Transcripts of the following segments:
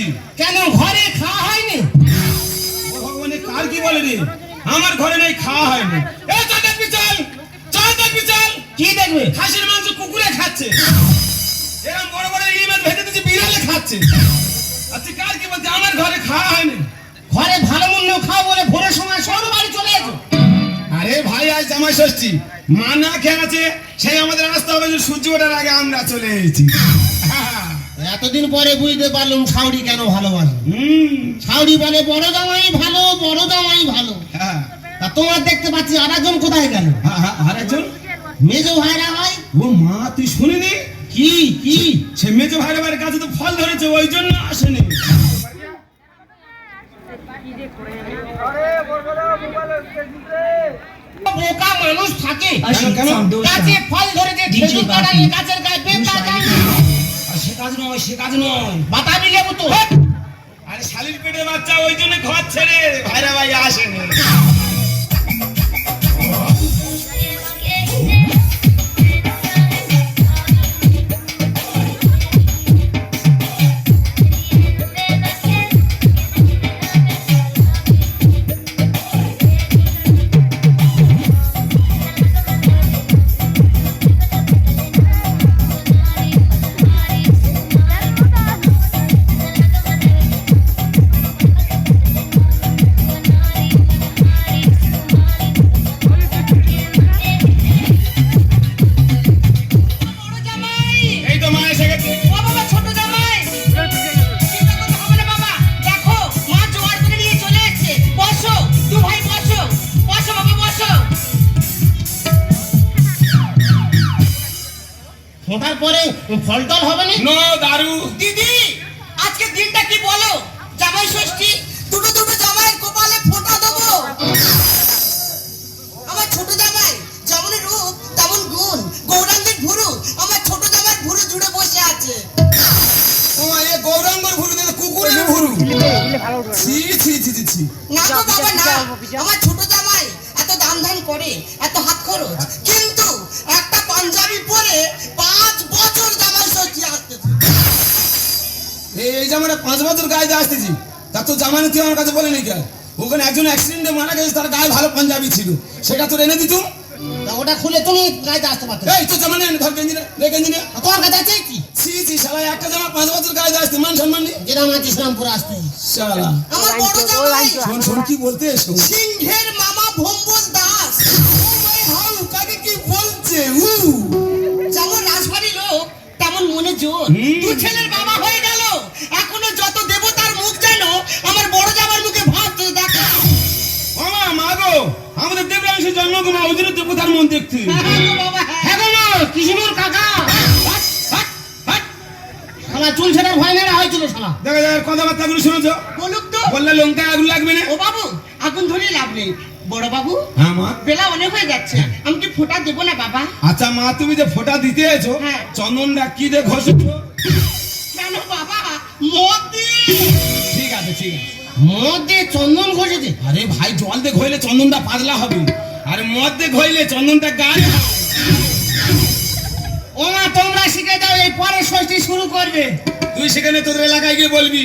করেছি। কেন ঘরে খাওয়া হয়নি? ও ভগবানে কার কি বলে রে আমার ঘরে নাই খাওয়া হয়নি। এই চল দেখবি চল চল দেখবি চল কি দেখবে? খাসির মাংস কুকুরে খাচ্ছে। এরকম বড় বড় ইলিশ মাছ ভেজে দিচ্ছি বিড়ালে খাচ্ছে। আচ্ছা কার কি বলছে? আমার ঘরে খাওয়া হয়নি। ঘরে ভালো খাও বলে ভোরের সময় সর বাড়ি চলে আরে ভাই আজ জামাই ষষ্ঠী। মা না খেয়ে আছে সেই আমাদের আসতে হবে যে সূর্য ওঠার আগে আমরা চলে এসেছি। এতদিন পরে বুঝতে পারলাম সাউরি কেন ভালোবাসে হুম। সাউরি বলে বড় জামাই ভালো বড় জামাই ভালো। হ্যাঁ। তা তোমার দেখতে পাচ্ছি আরেকজন কোথায় গেল? হ্যাঁ, হ্যাঁ, আর একজন মেজো ভাইরা ভাই ও মা তুই শুনিনি? কি কি? সে মেজো ভাইয়ের কাছে তো ফল ধরেছে ওই জন্য আসেনি। বোকা মানুষ থাকে। কেন, কেন? ফল ধরেছে খেজুর কাটালে গাছের গায়ে যায়। কাজ নয়, সে কাজ নয়। বাতাবি লেবু তো আরে শালির পেটে বাচ্চা ওই জন্য ঘর ছেড়ে ভাইরা ভাই আসেনি। দিনটা কি বলো? জামাই ষষ্ঠী? দুটো দুটো জামাই কপালে ফোঁটা দেবো। আমার ছোট জামাই যেমন রূপ তেমন গুণ। গৌরাঙ্গের ভুরু আমার ছোট জামাই ভুরু জুড়ে বসে আছে। ও এ গৌরাঙ্গর ভুরু দিলে কুকুরের ভুরু। ছি ছি ছি ছি ছি। না গো বাবা না। আমার ছোট জামাই এত দাম ধান করে এত হাত খরচ। কিন্তু একটা পাঞ্জাবি পরে এই জামাটা পাঁচ বছর গায়ে দিয়ে আসতেছি তা তো জামানে তুই আমার কাছে বলে নি কেন ওখানে একজন অ্যাক্সিডেন্টে মারা গেছে তার গায়ে ভালো পাঞ্জাবি ছিল। সেটা তোর এনে দিতুম তা। ওটা খুলে তুমি আসতে পারতে এই তো জামানে এনে ধর গেঞ্জি রে গেঞ্জি নে। তোমার কাছে আছে কি? ছি ছি শালা একটা জামা পাঁচ বছর গায়ে আসতে মান সম্মান নেই যেরকম আছে ইসলামপুরে আসতে শালা। আমার বড় জামাই। শোন শোন কি বলতে এসো। সিংহের মামা ভম্বল দাস। হাউ কাকে কি বলছে? উ। যেমন লোক তেমন মনে জোর। ছেলের বাবা মন হ্যাঁ গো মা, কাকা। শালা চুল ছেড়ে ভয় নেড়া হয়েছিল শালা। দেখা যায় কথাবার্তা গুলো শুনেছো? বলুক তো। বললে লঙ্কা আগুন লাগবে না? ও বাবু আগুন ধরে লাভ নেই। বড় বাবু হ্যাঁ বেলা অনেক হয়ে যাচ্ছে। আমি কি ফোঁটা দেবো না বাবা? আচ্ছা মা তুমি যে ফোঁটা দিতে এসো হ্যাঁ। চন্দনটা কি দিয়ে ঘষছো? কেন বাবা? মদ দিয়ে। ঠিক আছে ঠিক আছে। মদ দিয়ে চন্দন ঘষেছে? আরে ভাই জল দিয়ে ঘইলে চন্দনটা পাতলা হবে। আর মদ দিয়ে ঘইলে চন্দনটা গাঢ় হবে। ও মা তোমরা শিখে দাও এই পরে ষষ্ঠী শুরু করবে তুই সেখানে তোদের এলাকায় গিয়ে বলবি।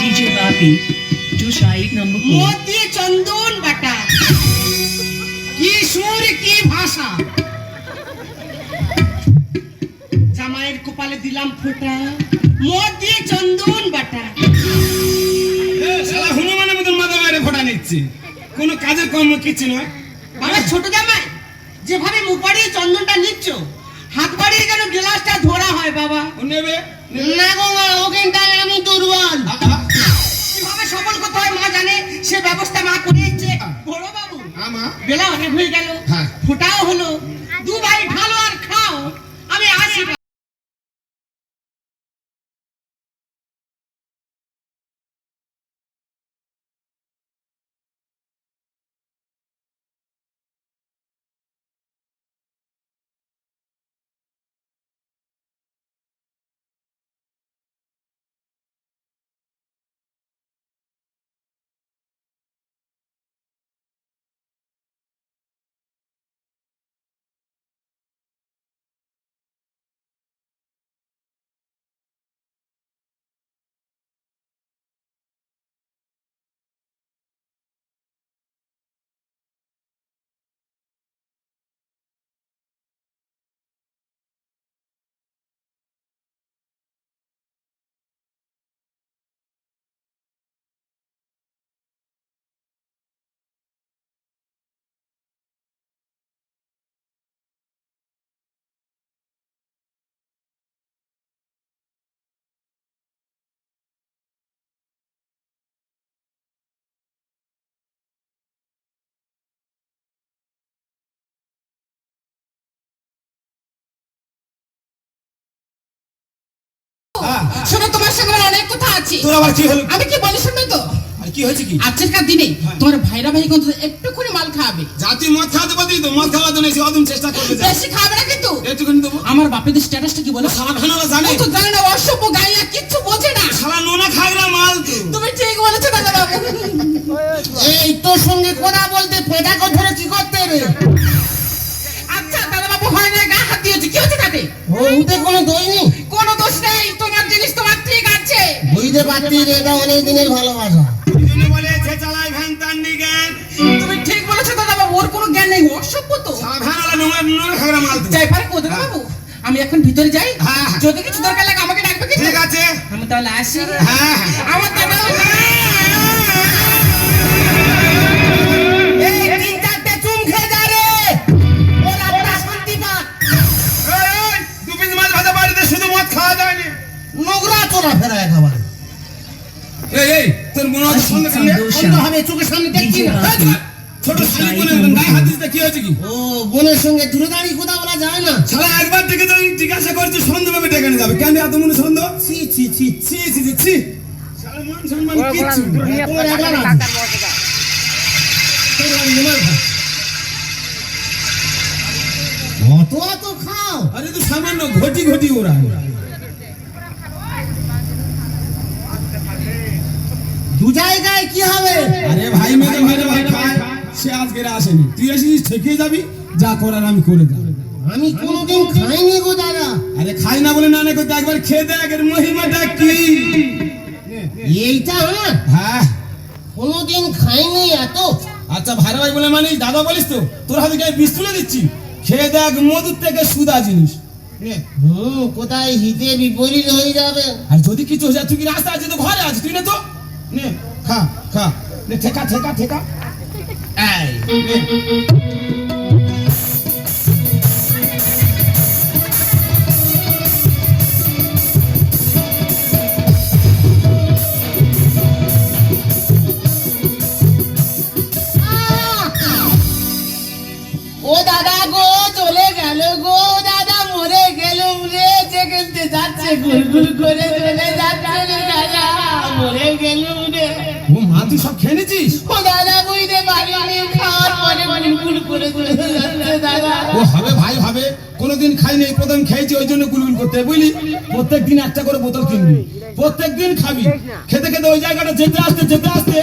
DJ Bapi number four. মদ চন্দন বাটা কি সুর কি ভাষা জামাইয়ের কপালে দিলাম ফোঁটা দিয়ে চন্দন বাটা শালা হনুমানের মতন মাথা বাইরে ফোঁটা নিচ্ছে। কোনো কাজের কর্ম কিছু নয় বাবা ছোট জামাই যেভাবে মুখ বাড়িয়ে চন্দনটা নিচ্ছ হাত বাড়িয়ে যেন গ্লাসটা ধরা হয় বাবা। ও নেবে না গো মা ওখানটায় আমি দুর্বল। কীভাবে সফল করতে হয় মা জানে সে ব্যবস্থা মা করে দিচ্ছে। বড় বাবু বেলা অনেক হয়ে গেল। ফোটাও হলো। দু ভাই ভালো আর খাও আমি আসি আছে তোর আবার কি হলো? আমি কি বলি শুনবে তো? আর কি হয়েছে কি? আজকের দিনে তোমার ভাইরা ভাই কিন্তু একটু করে মাল খাবে। জাতি মদ খাওয়াতে পারতি তো মদ খাওয়ার জন্য সে অদম চেষ্টা করবে বেশি খাবে না কিন্তু। একটুখানি দেবো। আমার বাপেদের স্ট্যাটাসটা কি বলো? সারা জানে। তো জানে না অসভ্য গাইয়া কিচ্ছু বোঝে না। সারা নোনা খায় না মাল তো। তুমি ঠিক বলেছ দাদা বাবু এই তোর সঙ্গে কথা পারছি রে, এটা অনেক দিনের ভালোবাসা। ওই জন্য বলে সে চালায় ভ্যান তার নি জ্ঞান তুমি ঠিক বলেছ দাদা বাবু ওর কোনো জ্ঞান নেই অসভ্য তো। সাধারণ নোংরা নোংরা খায় মাল যাই পারে বাবু। আমি এখন ভিতরে যাই। হ্যাঁ, হ্যাঁ। যদি কিছু দরকার লাগে আমাকে ডাকবে কি ঠিক আছে। আমি তাহলে আসি। হ্যাঁ হ্যাঁ। আমার দাদা চোখের সামনে দেখছি না ছোট শালি বোনে গায়ে হাত দিতে কি হয়েছে কি ও বোনের সঙ্গে দূরে দাঁড়িয়ে কথা বলা যায় না শালা একবার থেকে তো জিজ্ঞাসা করছি সন্ধ্যে ভাবে ডেকে যাবে কেন এত মনে সন্দেহ ছি ছি ছি ছি ছি ছি ছি শালা মান সম্মান কিচ্ছু নেই। একলা না তোর বাড়ি রুমাল খা। অত অত খাও আরে তো সামান্য ঘটি ঘটি ওরা দু জায়গায় কি হবে? আরে ভাই মেরে মেরে ভাই খায় সে আজকে আসেনি। তুই এসেছিস থেকে যাবি? যা করার আমি করে দেবো। আমি কোনোদিন খাইনি গো দাদা। আরে খাই না বলে না না করতে একবার খেয়ে দেখ এর মহিমাটা কি? এইটা আমার হ্যাঁ। কোনোদিন খাইনি এত। আচ্ছা ভাইরা ভাই বলে মানিস দাদা বলিস তো তোর হাতে গায়ে বিষ তুলে দিচ্ছি? খেয়ে দেখ মধুর থেকে সুদা জিনিস। হুম কোথায় হিতে বিপরীত হয়ে যাবে। আর যদি কিছু হয়ে যায় তুই কি রাস্তা আছে তো ঘরে আছে তুই না তো? নে খা খা নে ঠেকা ঠেকা ঠেকা এই নে। ও যাচ্ছে গুলগুল করে চলে যাচ্ছে রে দাদা মরে গেলুম রে। ও মা তুই সব খেয়ে নিছিস ও দাদা বুঝতে পারিনি খাওয়ার পরে গুলগুল করে চলে যাচ্ছে দাদা। ও হবে ভাই হবে। কোনোদিন খাইনি এই প্রথম খেয়েছি ওই জন্য গুলগুল করতে। বুঝলি? প্রত্যেক দিন একটা করে বোতল কিনবি। প্রত্যেক দিন খাবি। খেতে খেতে ওই জায়গাটা যেতে আসতে যেতে আসতে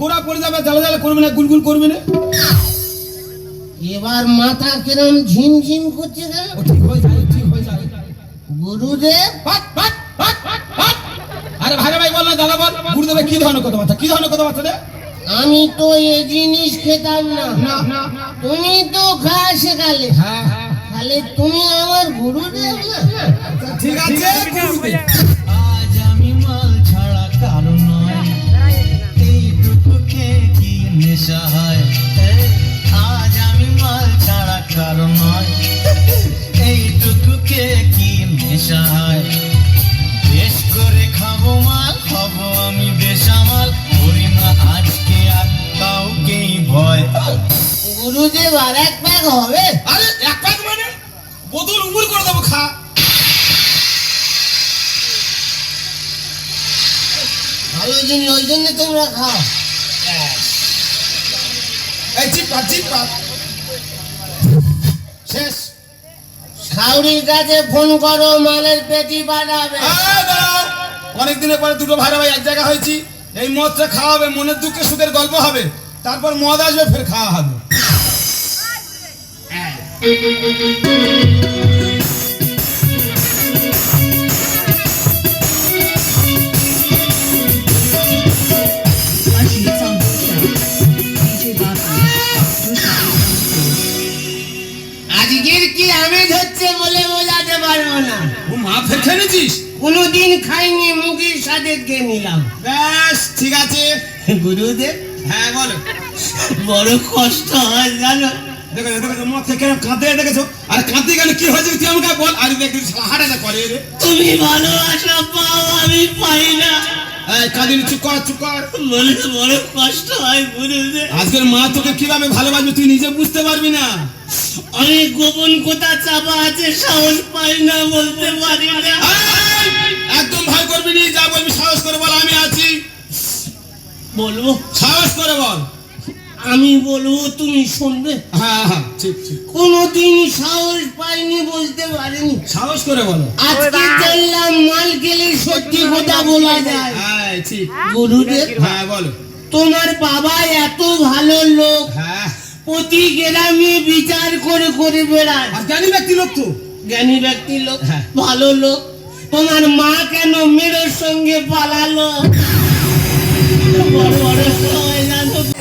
কোরা পড়ে যাবে জ্বালা জ্বালা করবি না গুলগুল করবি না? এবার মাথা কিরম ঝিমঝিম করছে রে। ঠিক হয়ে যাবে ঠিক হয়ে যাবে গুরুদেব? পাট, পাট, পাট, পাট, পাট। আরে ভাই ভাই বল না দাদা বল। গুরুদেবে কি ধরনের কথাবার্তা কি ধরনের কথাবার্তা রে? আমি তো এই জিনিস খেতাম না। তুমি তো খাওয়া শেখালে হ্যাঁ তাহলে তুমি আমার গুরুদেব ঠিক আছে গুরুদেব আরে এক প্যাক মানে বোতল উমুর করে দেবো খা। ভালো জিনিস ওই জন্য তোমরা খাও। এই চিপ পাট চিপ শেষ কাছে ফোন করো মালের পেটি বাড়াবে এই দাঁড়াও। অনেক দিনের পরে দুটো ভাইরা ভাই এক জায়গা হয়েছি। এই মদটা খাওয়া হবে মনের দুঃখে সুখের গল্প হবে। তারপর মদ আসবে ফের খাওয়া হবে। আজকের কি আমেজ হচ্ছে বলে বোঝাতে পারব না। ও মা ফের খেয়ে নিয়েছিস কোনোদিন খাইনি মুখের সাথে খেয়ে নিলাম। ব্যাস ঠিক আছে। গুরুদেব? হ্যাঁ বলো। বড় কষ্ট হয় জানো? দেখো দেখো মদ থেকে কেরম দেখেছ? আর কাঁদতে গেলে কি হয়েছে তুই আমাকে বল? আর দেখবি হাঁটাটা করে রে। তুমি ভালোবাসা পাও আমি পাই না। এই চুপ কর চুপ কর। বলে বড় কষ্ট হয় গুরুদেব আজকের মা তোকে কীভাবে ভালোবাসবে তুই নিজে বুঝতে পারবি না। অনেক গোপন কথা চাপা আছে সাহস পাই না বলতে পারি না। একদম ভয় করবি নি যা বলবি সাহস করে বল আমি আছি। বলব। সাহস করে বল। আমি বলব তুমি শুনবে। হ্যাঁ হ্যাঁ ঠিক ঠিক। কোনোদিন সাহস পাইনি বলতে পারিনি। সাহস করে বলো। আজকে চললাম মাল গেলে সত্যি কথা বলা যায়। হ্যাঁ ঠিক। গুরুদেব হ্যাঁ বলো। তোমার বাবা এত ভালো লোক। হ্যাঁ। প্রতি গ্রামে বিচার করে করে বেড়ায়। জ্ঞানী ব্যক্তি লোক তো। জ্ঞানী ব্যক্তি লোক হ্যাঁ। ভালো লোক। তোমার মা কেন মেয়ের সঙ্গে পালালো? বড় বড়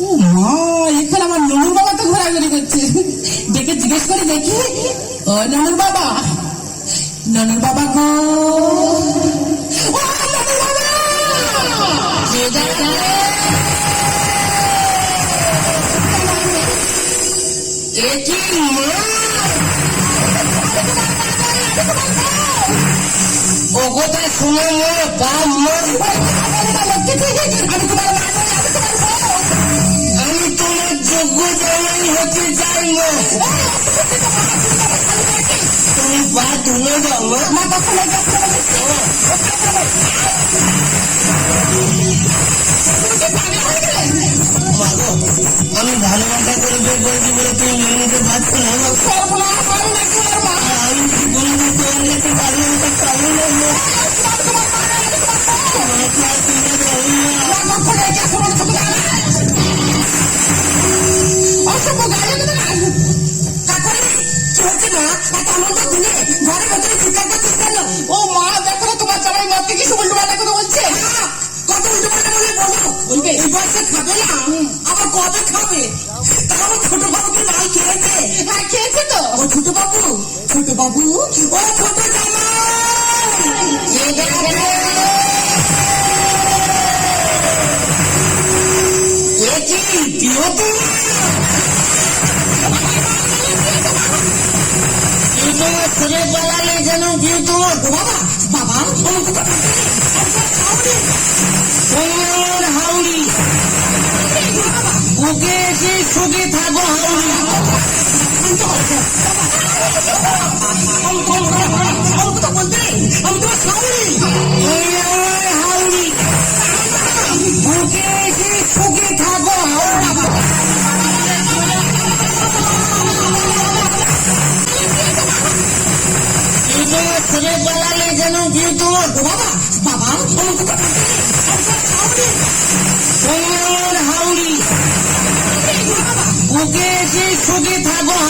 ও মা, এখানে আমার ননুর বাবা তো ঘোরাঘুরি করছে। ডেকে জিজ্ঞেস করে, দেখি? ও, ননুর বাবা। ননুর বাবা গো। ও ননুর বাবা! এ কি মা? ও শুনে মোর বাপ মোর আমি তোমার আমি তোমার আমি ভালোবাসা করে বিয়ে করেছি বলে তুমি মেনে নিতে পারছ না আমি কোনোদিন তোমার কাছে এসে সুখে থাকো